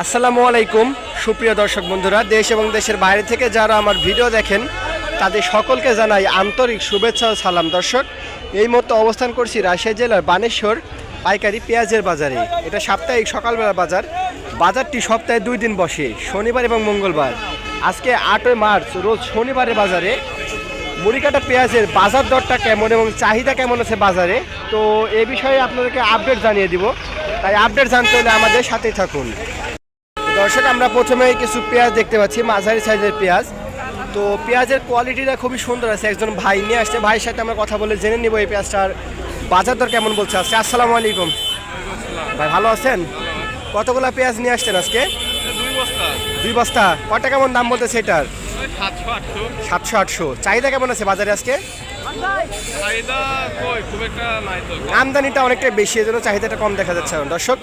আসসালামু আলাইকুম, সুপ্রিয় দর্শক বন্ধুরা, দেশ এবং দেশের বাইরে থেকে যারা আমার ভিডিও দেখেন, তাদের সকলকে জানাই আন্তরিক শুভেচ্ছা ও সালাম। দর্শক, এই মতো অবস্থান করছি রাজশাহী জেলার বানেশ্বর পাইকারি পেঁয়াজের বাজারে। এটা সাপ্তাহিক সকালবেলা বাজার। বাজারটি সপ্তাহে দুই দিন বসে, শনিবার এবং মঙ্গলবার। আজকে আটই মার্চ, রোজ শনিবারের বাজারে। মুড়িকাটা পেঁয়াজের বাজার দরটা কেমন এবং চাহিদা কেমন আছে বাজারে? তো এ বিষয়ে আপনাদেরকে আপডেট জানিয়ে দিব। তাই আপডেট জানতে হলে আমাদের সাথেই থাকুন। দর্শক আমরা প্রথমে কিছু পেঁয়াজ দেখতে পাচ্ছি মাঝারি সাইজের পেঁয়াজ। তো পেঁয়াজের কোয়ালিটিটা খুবই সুন্দর আছে একজন ভাই নিয়ে আসছে। ভাইয়ের সাথে আমরা কথা বলে জেনে নিব এই পেঁয়াজটার বাজার দর কেমন বলছে আজকে। আসসালামু আলাইকুম। ভাই ভালো আছেন? কতগুলো পেঁয়াজ নিয়ে আসছেন আজকে? দুই বস্তা। দুই বস্তা। কটা কেমন দাম বলতেছে এটার? সাতশো আটশো। চাহিদা কেমন আছে বাজারে আজকে? আমদানিটা অনেকটাই বেশি এজন্য চাহিদাটা কম দেখা যাচ্ছে দর্শক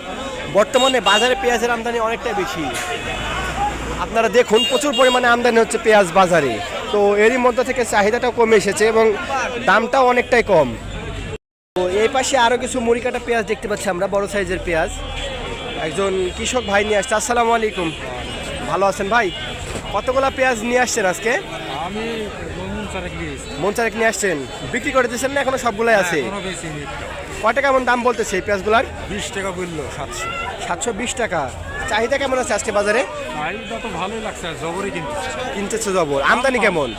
বর্তমানে বাজারে পেঁয়াজের আমদানি অনেকটাই বেশি। আপনারা দেখুন প্রচুর পরিমাণে আমদানি হচ্ছে পেঁয়াজ বাজারে। তো এরই মধ্যে থেকে চাহিদাটাও কমে এসেছে এবং দামটাও অনেকটাই কম। তো এই পাশে আরও কিছু মুড়ি কাটা পেঁয়াজ দেখতে পাচ্ছি আমরা বড় সাইজের পেঁয়াজ। একজন কৃষক ভাই নিয়ে আসছে। আসসালামু আলাইকুম। ভালো আছেন ভাই? কতগুলা পেঁয়াজ নিয়ে আসছেন আজকে? আমি মন চারেক নিয়ে আসছেন। বিক্রি করে দিয়েছেন না এখনও সবগুলাই আছে? বেশি নি কয় কেমন দাম বলতেছে এই পেঁয়াজগুলার? বিশ টাকা বলল সাতশো। সাতশো বিশ টাকা। চাহিদা কেমন আছে আজকে বাজারে? চাহিদা তো ভালোই লাগছে জবরই কিন্তু কিনতেছে জবর। আমদানি কেমন?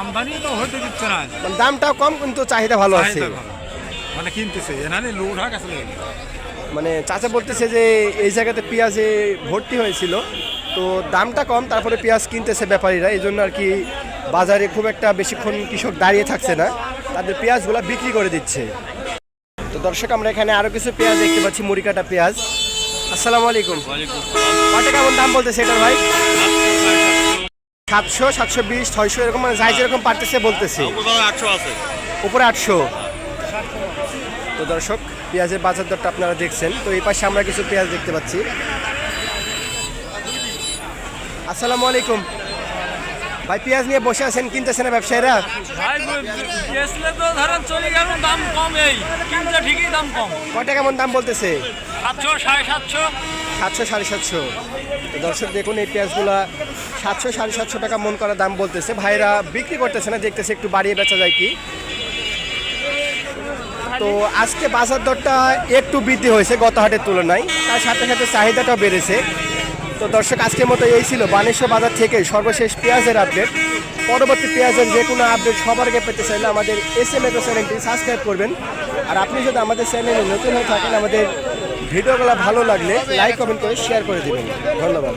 আমদানি তো দিচ্ছে না। মানে দামটাও কম কিন্তু চাহিদা ভালো আছে। মানে কিনতেছে এনারে লোড হয়ে গেছে। মানে চাচা বলতেছে যে এই জায়গাতে পেঁয়াজে ভর্তি হয়েছিল। তো দামটা কম তারপরে পেঁয়াজ কিনতেছে ব্যাপারীরা এই জন্য আর কি বাজারে খুব একটা বেশিক্ষণ কৃষক দাঁড়িয়ে থাকছে না তাদের পেঁয়াজগুলো বিক্রি করে দিচ্ছে। তো দর্শক আমরা এখানে আরও কিছু পেঁয়াজ দেখতে পাচ্ছি মুড়িকাটা পেঁয়াজ। আসসালামু আলাইকুম। কটা কেমন দাম বলতেছে এটার ভাই? সাতশো সাতশো। বিশ ছয়শো এরকম মানে যাই যেরকম পারতেছে বলতেছে। আটশো আছে। উপরে আটশো। তো দর্শক পেঁয়াজের বাজার দরটা আপনারা দেখছেন। তো এই পাশে আমরা কিছু পেঁয়াজ দেখতে পাচ্ছি। আসসালামু আলাইকুম। ভাই পেঁয়াজ নিয়ে বসে আছেন কিনতেছে না ব্যবসায়ীরা? বেচলে তো ধরেন চলে গেল দাম কম এই। কিনতে ঠিকই দাম কম। কয়টা কেমন দাম বলতেছে? সাতশো সাড়ে সাতশো। সাতশো সাড়ে সাতশো। তো দর্শক দেখুন এই পেঁয়াজগুলা সাতশো সাড়ে সাতশো টাকা মন করা দাম বলতেছে। ভাইরা বিক্রি করতেছে না দেখতেছে একটু বাড়িয়ে বেচা যায় কি। তো আজকে বাজার দরটা একটু বৃদ্ধি হয়েছে গত হাটের তুলনায়। তার সাথে সাথে চাহিদাটাও বেড়েছে। তো দর্শক, আজকের মতো এই ছিল বানেশ্বর বাজার থেকে সর্বশেষ পেঁয়াজের আপডেট। পরবর্তী পেঁয়াজের যে কোনো আপডেট সবার আগে পেতে চাইলে আমাদের এস এম এটো চ্যানেলটি সাবস্ক্রাইব করবেন। আর আপনি যদি আমাদের চ্যানেলে নতুন হয়ে থাকেন, আমাদের ভিডিওগুলো ভালো লাগলে লাইক, কমেন্ট করে শেয়ার করে দেবেন। ধন্যবাদ।